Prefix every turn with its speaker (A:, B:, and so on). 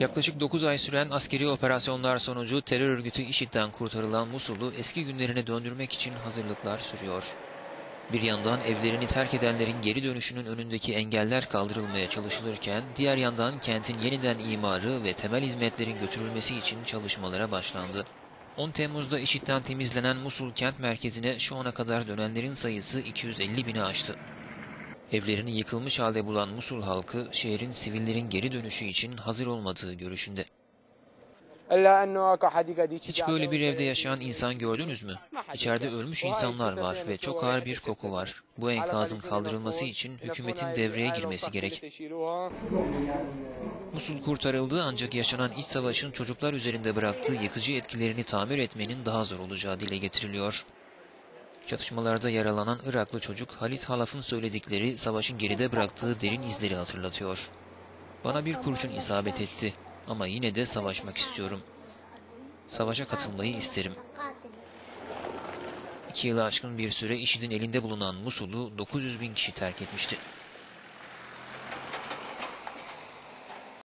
A: Yaklaşık 9 ay süren askeri operasyonlar sonucu terör örgütü IŞİD'den kurtarılan Musul'u eski günlerine döndürmek için hazırlıklar sürüyor. Bir yandan evlerini terk edenlerin geri dönüşünün önündeki engeller kaldırılmaya çalışılırken, diğer yandan kentin yeniden imarı ve temel hizmetlerin götürülmesi için çalışmalara başlandı. 10 Temmuz'da IŞİD'den temizlenen Musul kent merkezine şu ana kadar dönenlerin sayısı 250 bini aştı. Evlerini yıkılmış halde bulan Musul halkı şehrin sivillerin geri dönüşü için hazır olmadığı görüşünde. Hiç böyle bir evde yaşayan insan gördünüz mü? İçeride ölmüş insanlar var ve çok ağır bir koku var. Bu enkazın kaldırılması için hükümetin devreye girmesi gerek. Musul kurtarıldı ancak yaşanan iç savaşın çocuklar üzerinde bıraktığı yıkıcı etkilerini tamir etmenin daha zor olacağı dile getiriliyor. Çatışmalarda yaralanan Iraklı çocuk Halit Halaf'ın söyledikleri savaşın geride bıraktığı derin izleri hatırlatıyor. Bana bir kurşun isabet etti ama yine de savaşmak istiyorum. Savaşa katılmayı isterim. İki yılı aşkın bir süre IŞİD'in elinde bulunan Musul'u 900 bin kişi terk etmişti.